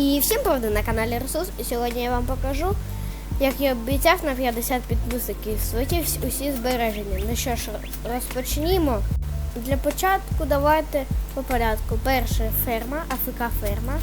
І всім привіт на каналі Ресурс. І сьогодні я вам покажу, як я обіцяв на 50 підписників свої усі збереження. Ну що ж, розпочнімо. Для початку давайте по порядку. Перше ферма, АФК ферма.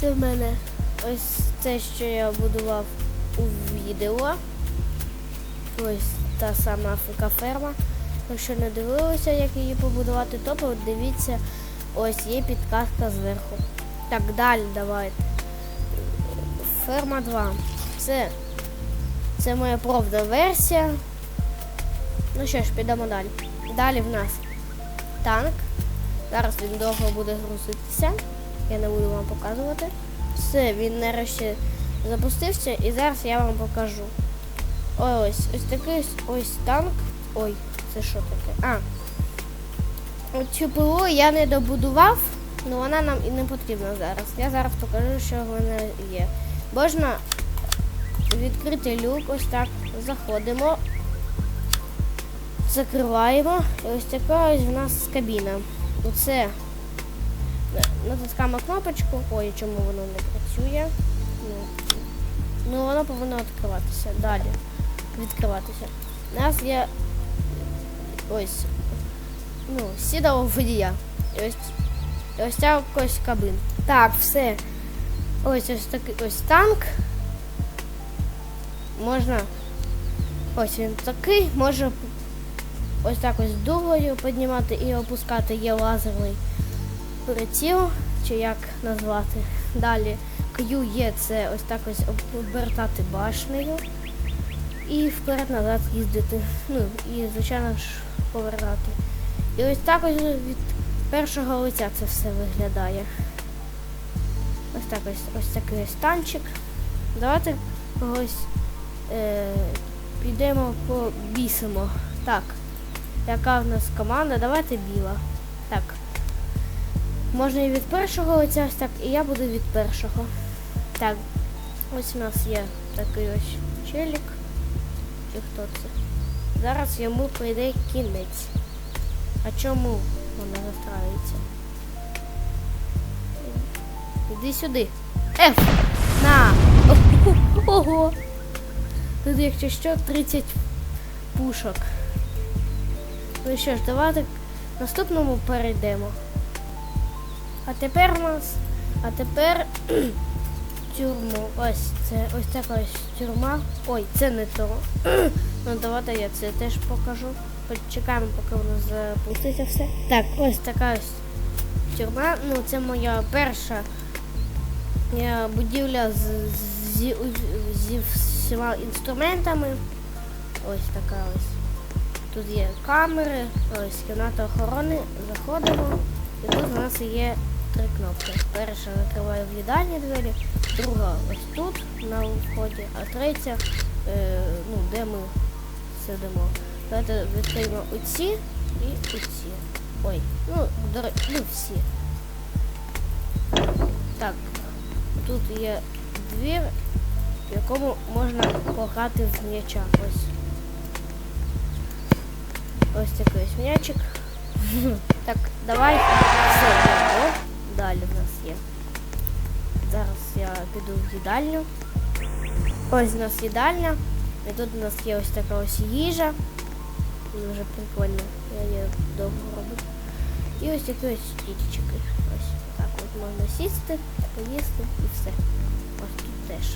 Це в мене ось це, що я будував у відео. Ось та сама АФК ферма. Якщо не дивилися, як її побудувати, то подивіться, ось є підказка зверху. Так, далі давайте. Ферма 2. Це, це моя правда версія. Ну що ж, підемо далі. Далі в нас танк. Зараз він довго буде грузитися. Я не буду вам показувати. Все, він нарешті запустився і зараз я вам покажу. Ой, Ось, ось такий ось танк. Ой, це що таке? А. Цю пилу я не добудував. Ну вона нам і не потрібна зараз. Я зараз покажу, що в мене є. Можна відкрити люк, ось так. Заходимо, закриваємо. І ось така ось в нас кабіна. Оце натискаємо кнопочку. Ой, чому воно не працює? Ну, ну воно повинно відкриватися. Далі. Відкриватися. У нас є ось ну, сідало водія. І ось ось ця ось кабин. Так, все. Ось ось такий ось танк. Можна. Ось він такий, може ось так ось дугою піднімати і опускати. Є лазерний приціл, чи як назвати. Далі Q є це ось так ось обертати башнею. І вперед-назад їздити. Ну, і, звичайно ж, повертати. І ось так ось від першого лиця це все виглядає. Ось так ось ось такий ось танчик. Давайте когось е, підемо побісимо. Так. Яка в нас команда? Давайте біла. Так. Можна і від першого лиця ось так, і я буду від першого. Так. Ось у нас є такий ось челік. Чи хто це? Зараз йому прийде кінець. А чому вона застраюється? Іди сюди. Ф! На! Ого! Тут, якщо що, 30 пушок. Ну що ж, давайте к наступному перейдемо. А тепер у нас. А тепер тюрму. Ось це ось така ось тюрма. Ой, це не то. ну давайте я це теж покажу. Почекаємо, поки воно запуститься все. Так, ось така ось тюрма. Ну, це моя перша е, будівля з, з, зі, зі всіма інструментами. Ось така ось. Тут є камери, ось кімната охорони. Заходимо. І тут у нас є три кнопки. Перша закриває в їдальні двері, друга ось тут на вході, а третя, е, ну, де ми сидимо. Давайте відкриємо оці і оці. Ой, ну, до ну всі. Так, тут є двір, в якому можна пограти в м'яча. Ось. Ось такий ось м'ячик. Так, давай все. Далі в нас є. Зараз я піду в їдальню. Ось у нас їдальня. І тут у нас є ось така ось їжа. Дуже прикольно. Я її довго роблю. І ось такі ось стічки. Ось так от можна сісти, поїсти і все. Ось тут теж.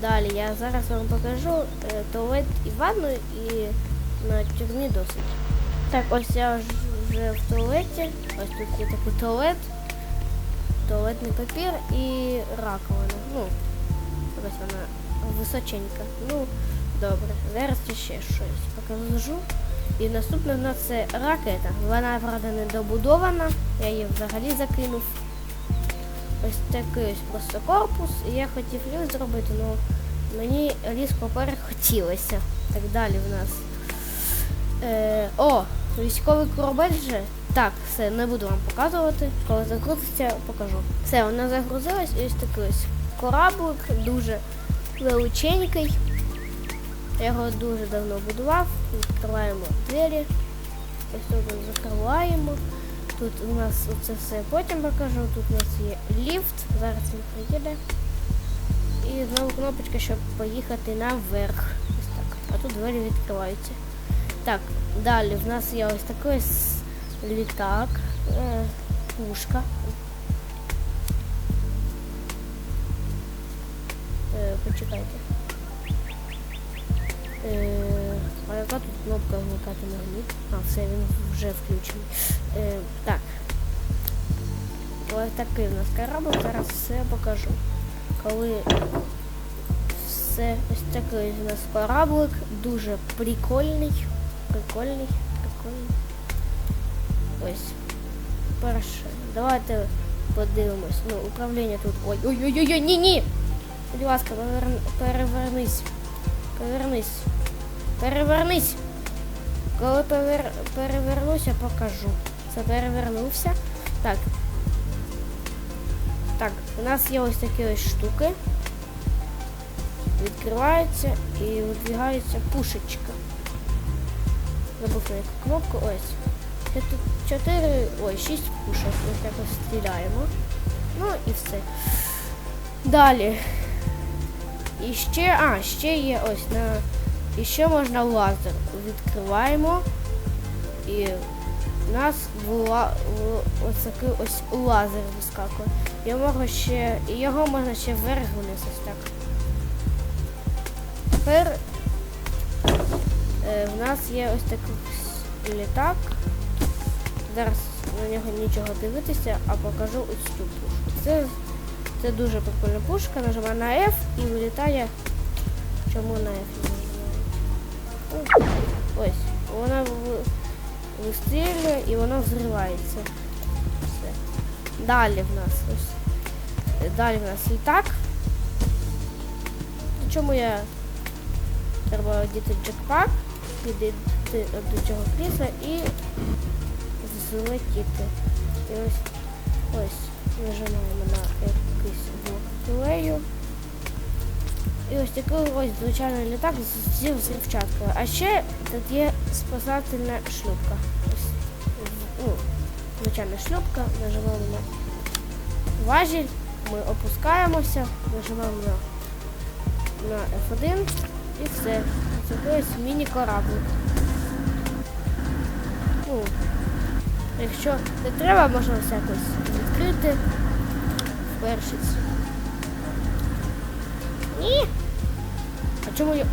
Далі я зараз вам покажу е, туалет і ванну і на тюрмі досить. Так, ось я ж- вже в туалеті. Ось тут є такий туалет, туалетний папір і раковина. Ну, ось вона височенька. Ну, добре. Зараз ще щось покажу. І наступне в нас це ракета. Вона, правда, не добудована. Я її взагалі закинув. Ось такий ось просто корпус. І я хотів ліс зробити, але мені різко перехотілося. Так далі в нас. Е, о, військовий корабель вже. Так, все, не буду вам показувати. Коли загрузиться, покажу. Все, вона загрузилась і ось такий ось кораблик, дуже величенький. Я його дуже давно будував. Відкриваємо двері. Ось тут закриваємо. Тут у нас це все потім покажу. Тут у нас є ліфт. Зараз він приїде. І знову кнопочка, щоб поїхати наверх. Ось так. А тут двері відкриваються. Так, далі в нас є ось такий літак, е, пушка. Почекайте. Е, а яка тут кнопка вмикати магніт? А, все, він вже включений. Е, так. Ось такий у нас корабль, зараз все покажу. Коли все ось такий у нас кораблик, дуже прикольний. Прикольний, прикольний. Ось. Перше. Давайте подивимось. Ну, управління тут. Ой, ой, Будь ласка, перевер... перевернись. Перевернись. Перевернись. Коли перевер... перевернуся, покажу. Це перевернувся. Так. Так, у нас є ось такі ось штуки. Відкривається і видвигається пушечка. Забув яку кнопку. Ось. Це тут 4, ой, 6 пушок. Ось якось стріляємо. Ну і все. Далі. І ще, а, ще є ось на. І ще можна лазер. Відкриваємо. І у нас була ось такий ось лазер вискакує. Його ще. Його можна ще вверх вниз ось так. Тепер е, в нас є ось такий літак. Зараз на нього нічого дивитися, а покажу ось цю пушку. Це, це дуже прикольна пушка, нажимаю на F і вилітає. Чому на F не? Ось, вона вистрілює і вона взривається. Все. Далі в нас ось. Далі в нас літак. Чому я треба одіти джекпак, підійти до цього крісла і злетіти. І ось ось нажимаємо на якийсь блок. І ось такий ось звичайний літак з- взривчаткою. А ще тут є спасательна шлюпка. Ну, звичайна шлюпка, нажимаємо на важіль, ми опускаємося, нажимаємо на, на F1 і все. Це ось міні-кораблик. Ну, Якщо не треба, можна ось якось відкрити впершись. Ні. А чому я.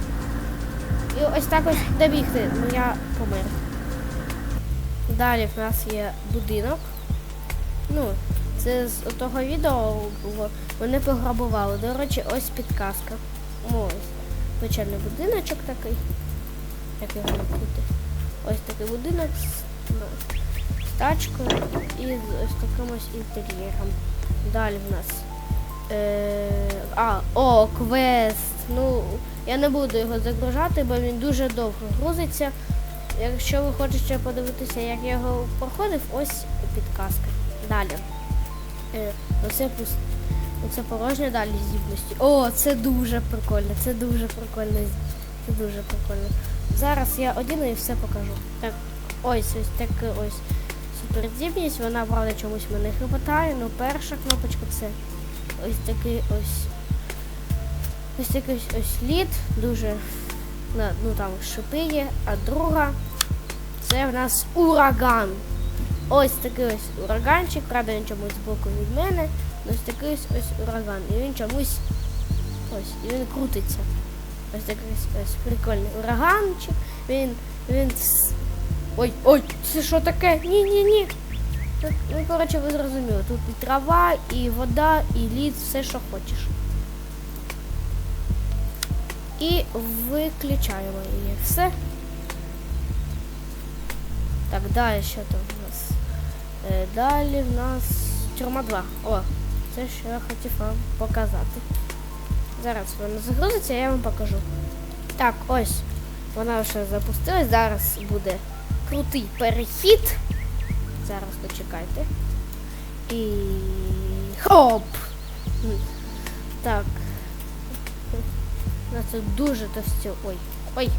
І ось так ось добігти, ну я помер. Далі в нас є будинок. Ну, це з того відео було. Вони пограбували. До речі, ось підказка. Ось. Звичайний будиночок такий. Як його накрити. Ось такий будинок ну, тачкою і з ось таким інтер'єром. Далі в нас. Е, а, о, квест. Ну, я не буду його загружати, бо він дуже довго грузиться. Якщо ви хочете подивитися, як я його проходив, ось підказка. Далі. Е, оце пуст... Оце порожнє далі здібності. О, це дуже прикольно, це дуже прикольно. Це дуже прикольно. Зараз я одіну і все покажу. Так, ось ось таке ось суперздібність, вона правда чомусь мене хрипотає, ну перша кнопочка це ось такий ось ось такий ось, лід, дуже ну там шипи а друга це в нас ураган. Ось такий ось ураганчик, правда він чомусь збоку від мене, ось такий ось, ось ураган. І він чомусь ось, і він крутиться. Ось такий ось, прикольний ураганчик. Він, він Ой, ой, це що таке? Ні, ні, ні. Ну, коротше, ви зрозуміли. Тут і трава, і вода, і лід, все, що хочеш. І виключаємо її. Все. Так, далі що там у нас? Е, далі в нас тюрма 2. О, це що я хотів вам показати. Зараз вона загрузиться, я вам покажу. Так, ось. Вона вже запустилась. Зараз буде крутий перехід. Зараз почекайте. І. Хоп! Так. У нас тут дуже товсті. Ой. Ой.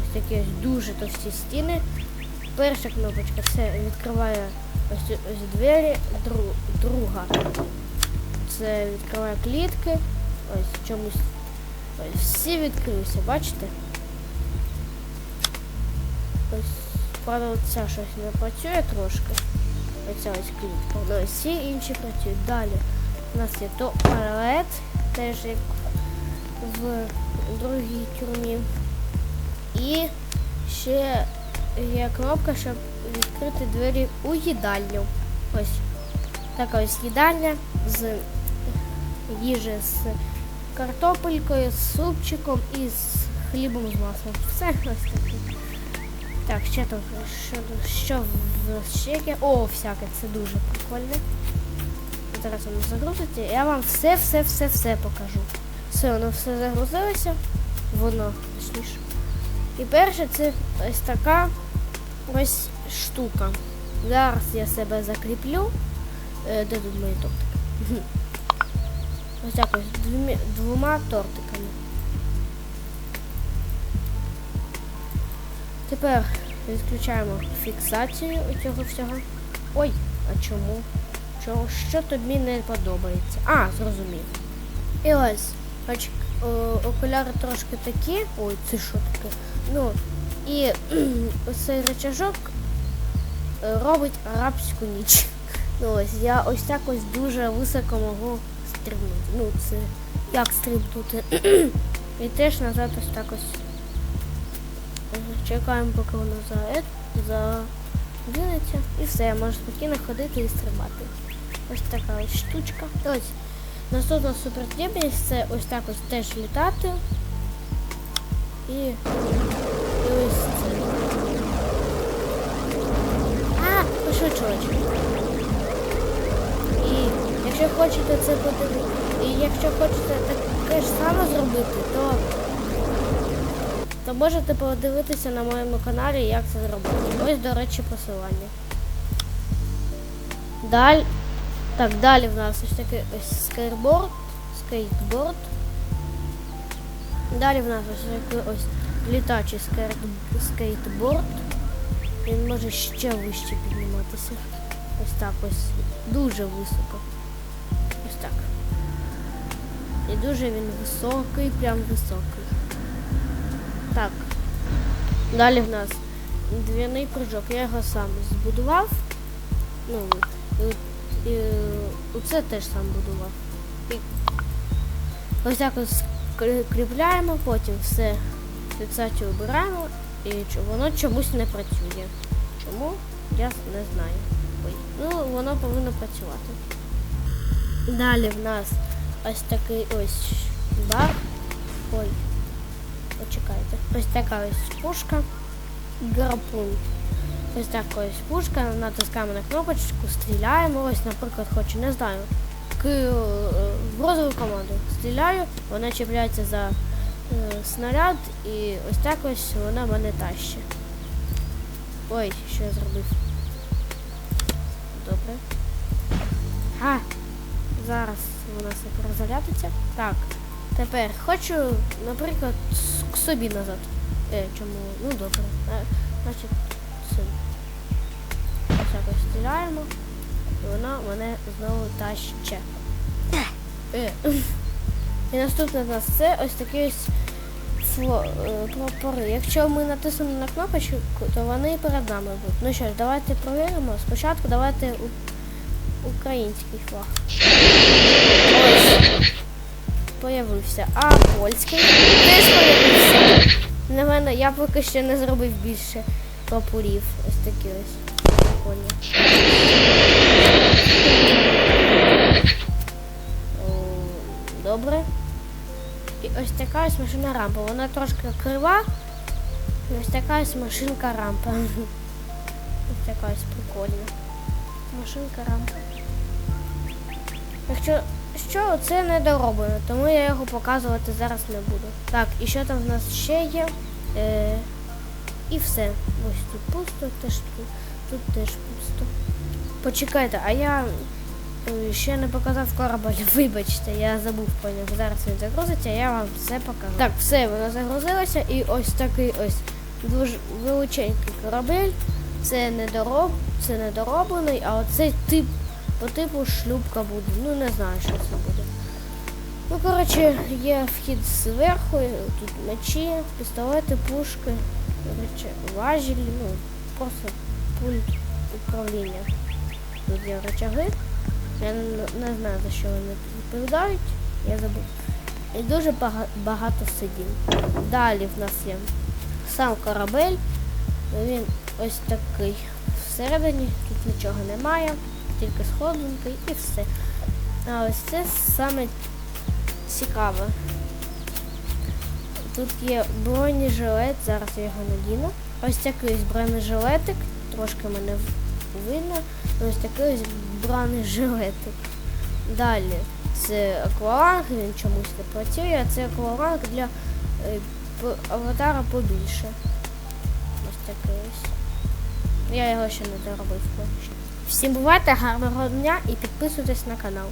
Ось такі ось дуже товсті стіни. перша кнопочка це відкриває ось, ось двері, дру, друга. Це відкриває клітки. Ось чомусь. Ось всі відкрилися, бачите? Ось, правда, ця щось не працює трошки. Оця ось клітка. Ну, ось всі інші працюють. Далі у нас є туалет, теж як в другій тюрмі. І ще є кнопка, щоб відкрити двері у їдальню. Ось така ось їдальня з їжі з картопелькою, з супчиком і з хлібом з маслом. Все ось таке. Так, ще там що, що в ще? О, всяке, це дуже прикольно. Зараз воно загрузиться. Я вам все, все, все, все покажу. Все, воно все загрузилося. Воно, точніше. І перше це ось така ось штука. Зараз я себе закріплю. Е, де тут мої тортики? Ось так ось двома тортиками. Тепер відключаємо фіксацію цього всього. Ой, а чому? Чого? Що тобі не подобається? А, зрозумів. І ось, оч, о, окуляри трошки такі. Ой, це що таке? Ну, і цей рычажок е, робить арабську ніч. Ну ось я ось так ось дуже високо можу стрибнути. Ну, це як стрибнути. І теж назад ось так ось. Е, Чекаємо, поки воно за задвинеться. І все, можна спокійно ходити і стрибати. Ось така ось штучка. Ось. Наступна суперздібність це ось так ось теж літати. І, і ось це. А, пошучувачка. І якщо хочете це подивитися, і якщо хочете таке ж саме зробити, то, то можете подивитися на моєму каналі, як це зробити. Ось, до речі, посилання. Далі. Так, далі в нас ось такий ось скейтборд. Скейтборд. Далі в нас ось такий ось літачий скейт- скейтборд. Він може ще вище підніматися. Ось так ось. Дуже високо. Ось так. І дуже він високий, прям високий. Так. Далі в нас двійний прыжок. Я його сам збудував. Ну, і, і, оце теж сам будував. І ось так ось крі- кріпляємо, потім все фіксацію обираємо і воно чомусь не працює. Чому? Я не знаю. Ой. Ну, воно повинно працювати. Далі в нас ось такий ось бар. Ой. Почекайте. Ось така ось пушка. Гарпун. Ось така ось пушка, натискаємо на кнопочку, стріляємо. Ось, наприклад, хочу, не знаю. К, е, в розову команду стріляю, вона чіпляється за е, снаряд і ось так ось вона мене тащить. Ой, що я зробив? Добре. А, зараз вона все перезарядиться. Так. Тепер хочу, наприклад, к собі назад. Е, чому? Ну добре. Е, значить, сюди. Ось так ось стріляємо. І вона мене знову тащить. Е. І наступне в нас це ось такі ось фло, е, прапори. Якщо ми натиснемо на кнопочку, то вони перед нами будуть. Ну що ж, давайте провіримо. Спочатку давайте український флаг. Ось. Появився. А польський теж появився. На мене я поки що не зробив більше прапорів. Ось такі ось. Прикольні. Добре. І ось така ось машина рампа. Вона трошки крива. І ось така ось машинка рампа. Ось така ось прикольна. Машинка рампа. Якщо що, це не дороблено, тому я його показувати зараз не буду. Так, і що там в нас ще є? Е, і все. Ось тут пусто, теж тут, тут теж пусто. Почекайте, а я е, ще не показав корабель. Вибачте, я забув про нього. Зараз він загрузиться, я вам все покажу. Так, все, воно загрузилося, і ось такий ось дуже величенький корабель це не дороб, це не дороблений, а оцей тип по типу шлюпка буде. Ну не знаю, що це буде. Ну, коротше, є вхід зверху, тут мечі, пістолети, пушки, коротше, важіль, ну, просто пульт управління. Тут є рычаги. Я не, не знаю, за що вони відповідають, я забув. І дуже багато сидінь. Далі в нас є сам корабель. Він ось такий всередині, тут нічого немає, тільки сходинки і все. А ось це саме цікаве. Тут є бронежилет, зараз я його надіну. Ось такий ось бронежилетик, трошки мене видно. Ось такий ось бронежилетик. Далі це акваланг, він чомусь не працює, а це акваланг для е, аватара побільше. Ось такий ось. Я його ще не доробив поки. Всім бувайте, гарного дня і підписуйтесь на канал.